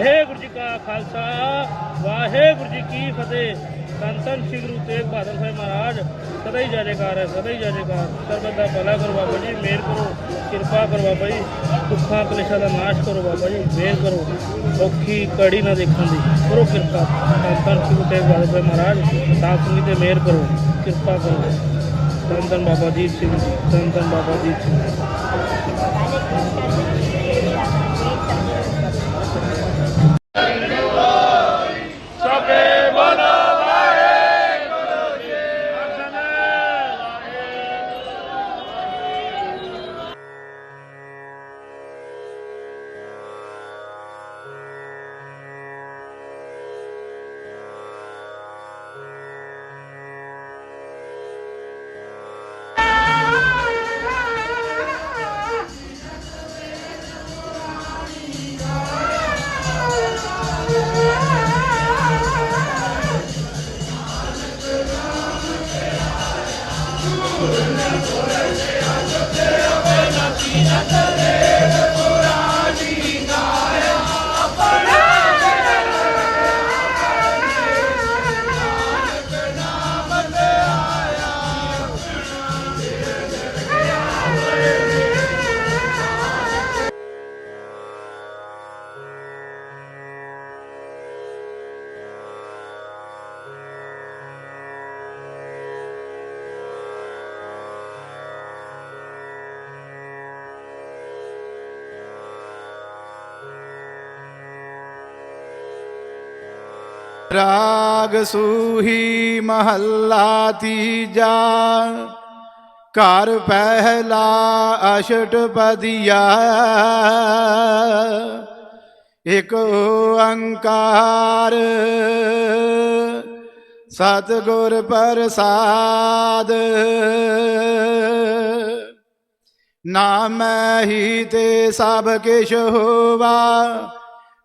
ਵਾਹਿਗੁਰੂ ਜੀ ਕਾ ਖਾਲਸਾ, ਵਾਹਿਗੁਰੂ ਜੀ ਕੀ ਫਤਿਹ। ਧੰਨ ਧੰਨ ਸ੍ਰੀ ਗੁਰੂ ਤੇਗ ਬਹਾਦਰ ਸਾਹਿਬ ਮਹਾਰਾਜ, ਸਦਾ ਹੀ ਜੈ ਜੈਕਾਰ ਹੈ, ਸਦਾ ਹੀ ਜੈ ਜੈਕਾਰ। ਸਰਬਤ ਦਾ ਭਲਾ ਕਰੋ ਬਾਬਾ ਜੀ, ਮਿਹਰ ਕਰੋ, ਕਿਰਪਾ ਕਰੋ ਬਾਬਾ ਜੀ, ਦੁੱਖਾਂ ਕਲੇਸ਼ਾਂ ਦਾ ਨਾਸ਼ ਕਰੋ ਬਾਬਾ ਜੀ, ਮਿਹਰ ਕਰੋ। ਔਖੀ ਕੜੀ ਨਾ ਦੇਖਣ ਦੀ, ਕਰੋ ਕਿਰਪਾ। ਧੰਨ ਧੰਨ ਸ੍ਰੀ ਗੁਰੂ ਤੇਗ ਬਹਾਦਰ ਸਾਹਿਬ ਮਹਾਰਾਜ, ਸਾਧ ਸੰਗਤ ਤੇ ਮਿਹਰ ਕਰੋ, ਕਿਰਪਾ ਕਰੋ। ਧੰਨ ਧੰਨ ਬਾਬਾ ਦੀਪ ਸਿੰਘ ਜੀ, ਧੰਨ ਧੰਨ ਬਾਬਾ ਦੀਪ ਸਿੰਘ Thank you. ਰਾਗ ਸੂਹੀ ਮਹੱਲਾ ਤੀਜਾ। ਘਰ ਪਹਿਲਾ ਅਸ਼ਟਪਦੀਆ ਇਕ ਓੰਕਾਰ। ਸਤਿਗੁਰ ਪ੍ਰਸਾਦ। ਨਾਮੈ ਹੀ ਤੇ ਸਭ ਕਿਛ ਹੋਵਾ।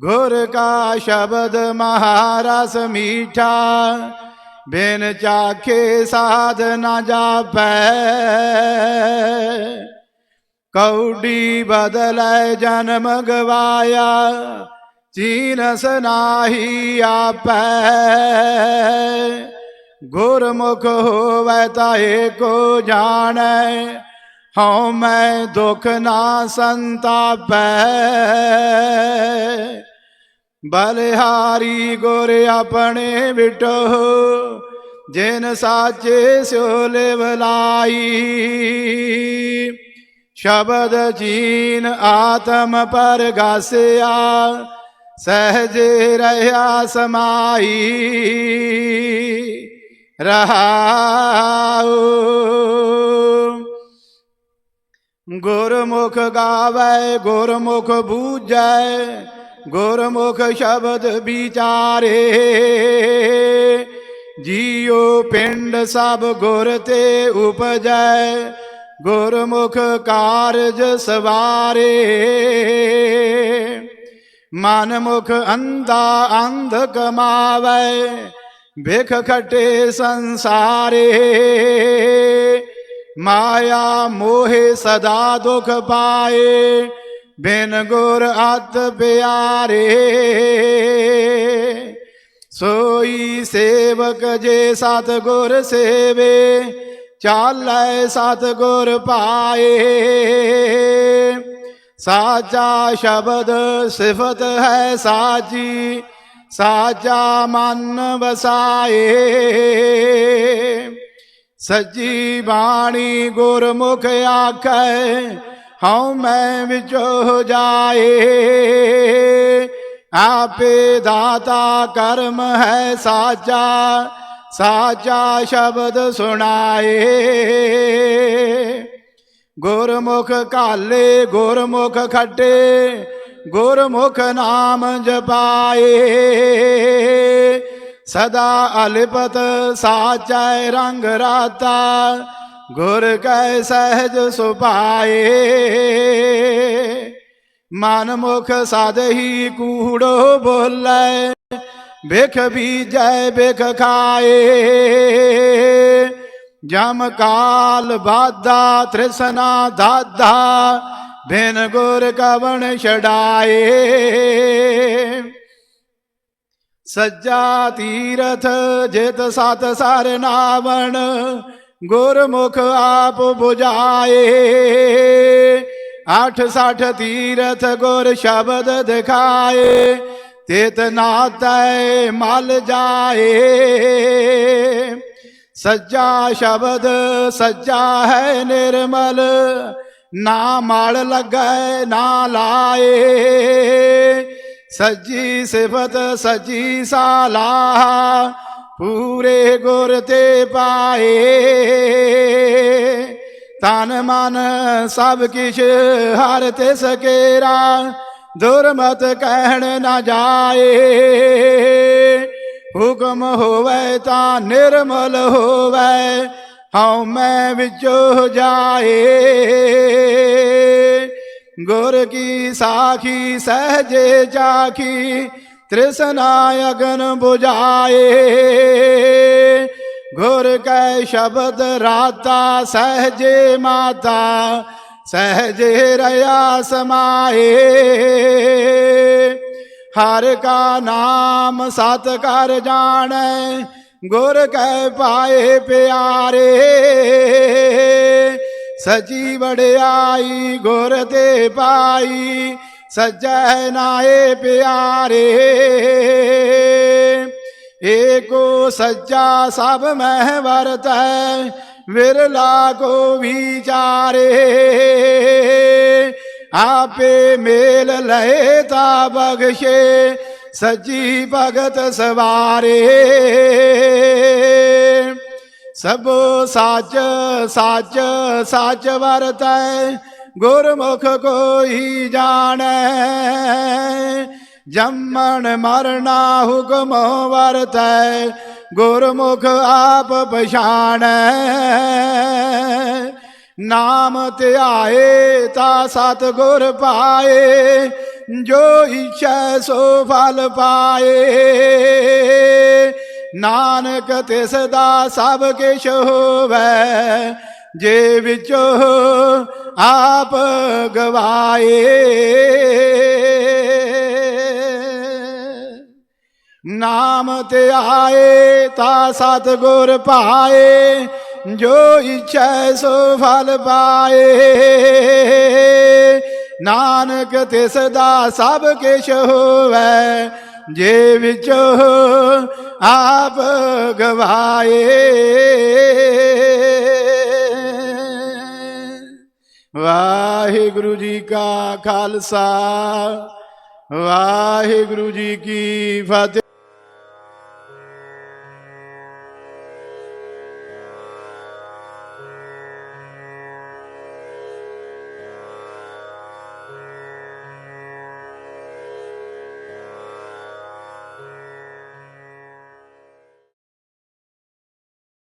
ਗੁਰ ਕਾ ਸ਼ਬਦ ਮਹਾਰਸ ਮੀਠਾ, ਬਿਨ ਚਾਖੇ ਸਾਧ ਨਾ ਜਾਪੈ। ਕੌਡੀ ਬਦਲੈ ਜਨਮ ਗਵਾਇਆ, ਚੀਨਸ ਨਾਹੀ ਆਪੈ। ਗੁਰਮੁਖ ਹੋਵੈ ਤਾਏ ਕੋ ਜਾਣੈ ਹਉ ਮੈਂ ਦੁਖ ਨਾ ਸੰਤਾਪੈ। ਬਲਿਹਾਰੀ ਗੁਰ ਆਪਣੇ ਵਿਟੋ, ਜਿਨ ਸਾਚੇ ਸਿਓ ਲਿਵਲਾਈ ਸ਼ਬਦ ਜੀਨ ਆਤਮ ਪਰਗਾਸਿਆ, ਸਹਜੇ ਰਹਾ ਸਮਾਈ। ਰਹਾਉ। ਗੁਰਮੁਖ ਗਾਵੇ, ਗੁਰਮੁਖ ਬੂਝੈ, ਗੁਰਮੁਖ ਸ਼ਬਦ ਵਿਚਾਰੇ। ਜੀਉ ਪਿੰਡ ਸਭ ਗੁਰ ਤੇ ਉਪਜੈ, ਗੁਰਮੁਖ ਕਾਰਜ ਸਵਾਰੇ। ਮਨ ਮੁਖ ਅੰਧਾ ਅੰਧ ਕਮਾਵੇ ਵਿਖ ਖਟੇ ਸੰਸਾਰੇ। ਮਾਇਆ ਮੋਹਿ ਸਦਾ ਦੁਖ ਪਾਏ, ਬਿਨ ਗੁਰ ਅਤ ਪਿਆਰੇ। ਸੋਈ ਸੇਵਕ ਜੇ ਸਤ ਗੁਰ ਸੇਵੇ, ਚਾਲੈ ਸਤ ਗੁਰ ਪਾਏ। ਸਾਚਾ ਸ਼ਬਦ ਸਿਫਤ ਹੈ ਸਾਜੀ, ਸਾਚਾ ਮਨ ਵਸਾਏ। ਸੱਜੀ ਬਾਣੀ ਗੁਰਮੁਖ ਆਖੈ, ਹਉ ਮੈਂ ਵਿਚੋ ਜਾਏ। ਆਪੇ ਦਾਤਾ ਕਰਮ ਹੈ ਸਾਚਾ ਸਾਚਾ ਸ਼ਬਦ ਸੁਣਾਏ। ਗੁਰਮੁਖ ਕਾਲੇ ਗੁਰਮੁਖ ਖੱਟੇ, ਗੁਰਮੁਖ ਨਾਮ ਜਪਾਏ। ਸਦਾ ਅਲਪਤ ਸਾਚੈ ਰੰਗ ਰਾਤਾ, ਗੁਰ ਕੈ ਸਹਿਜ ਸੁਭਾਏ। ਮਨ ਮੁਖ ਸਾਧਹੀ ਕੂੜੋ ਬੋਲੇ ਬਿਖ ਬੀਜੈ ਬਿਖ ਖਾਏ। ਜਮ ਕਾਲ ਬਾਧਾ ਤ੍ਰਿਸਨਾ ਦਾਦਾ ਬਿਨ ਗੁਰ ਕਵਣ ਛਡਾਏ। ਸੱਜਾ ਤੀਰਥ ਜਿਤ ਸਤ ਸਰ ਨਾਵਣ, ਗੁਰਮੁਖ ਆਪ 부ਝਾਏ ਅੱਠ ਸੱਠ ਤੀਰਥ ਗੁਰ ਸ਼ਬਦ ਦਿਖਾਏ, ਤਿਤ ਨਾਤੈ ਮਲ ਜਾਏ। ਸੱਜਾ ਸ਼ਬਦ ਸੱਜਾ ਹੈ ਨਿਰਮਲ, ਨਾ ਮਲ ਲੱਗੈ ਨਾ ਲਾਏ। ਸੱਜੀ ਸਿਫਤ ਸੱਜੀ ਸਾਲਾਹ, ਪੂਰੇ ਗੁਰ ਤੇ ਪਾਏ। ਤਨ ਮਨ, ਸਭ ਕਿਛ, ਹਰ ਤੇ ਸਕੇਰਾ ਦੁਰਮਤ ਕਹਿਣ ਨਾ ਜਾਏ। ਹੁਕਮ ਹੋਵੇ ਤਾਂ ਨਿਰਮਲ ਹੋਵੇ, ਹਉ ਮੈਂ ਵਿੱਚੋ ਜਾਏ। ਗੁਰ ਕੀ ਸਾਖੀ ਸਹਜੇ ਚਾਖੀ ਤ੍ਰਿਸ਼ਨਾ ਅਗਨ 부ਝਾਏ ਗੁਰ ਕੈ ਸ਼ਬਦ ਰਾਤਾ ਸਹਜੇ ਮਾਤਾ ਸਹਜੇ ਰਿਆ ਸਮਾਏ ਹਰ ਕਾ ਨਾਮ ਸਤ ਕਰ ਜਾਣੈ ਗੁਰ ਕੈ ਪਾਏ ਪਿਆਰੇ ਸਜੀ ਵਡਿਆਈ ਗੁਰ ਤੇ ਪਾਈ ਸਜੈ ਨਾਏ ਪਿਆਰੇ ਏਕੋ ਸੱਚਾ ਸਭ ਮਹਿ ਵਰਤੈ ਵਿਰਲਾ ਕੋ ਵਿਚਾਰੇ ਆਪੇ ਮੇਲ ਲਏ ਤਾ ਬਖਸ਼ੇ ਸੱਜੀ ਭਗਤ ਸਵਾਰੇ ਸਭ ਸਾਚ ਸਾਚ ਸਾਚ ਵਰਤੈ, ਗੁਰਮੁਖ ਕੋਈ ਜਾਣੈ। ਜੰਮਣ ਮਰਨਾ ਹੁਕਮ ਵਰਤੈ, ਗੁਰਮੁਖ ਆਪ ਪਛਾਣੈ। ਨਾਮ ਧਿਆਏ ਤਾ ਸਤ ਗੁਰ ਪਾਏ, ਜੋ ਇੱਛਾ ਸੋ ਫਲ ਪਾਏ। ਨਾਨਕ ਤਿਸ ਦਾ ਸਭ ਕਿਛ ਹੋਵੇ, ਜੇ ਵਿੱਚੋ ਆਪ ਗਵਾਏ। ਨਾਮ ਤੇ ਆਏ ਤਾ ਸਤ ਗੁਰ ਪਾਏ, ਜੋ ਇੱਛੈ ਸੋ ਫਲ ਪਾਏ। ਨਾਨਕ ਤਿਸ ਦਾ ਸਭ ਕਿਛ ਹੋਵੇ ਜੇ ਵਿੱਚ ਆਪ ਗਵਾਏ। ਵਾਹਿਗੁਰੂ ਜੀ ਕਾ ਖਾਲਸਾ ਵਾਹਿਗੁਰੂ ਜੀ ਕੀ ਫਤਿਹ।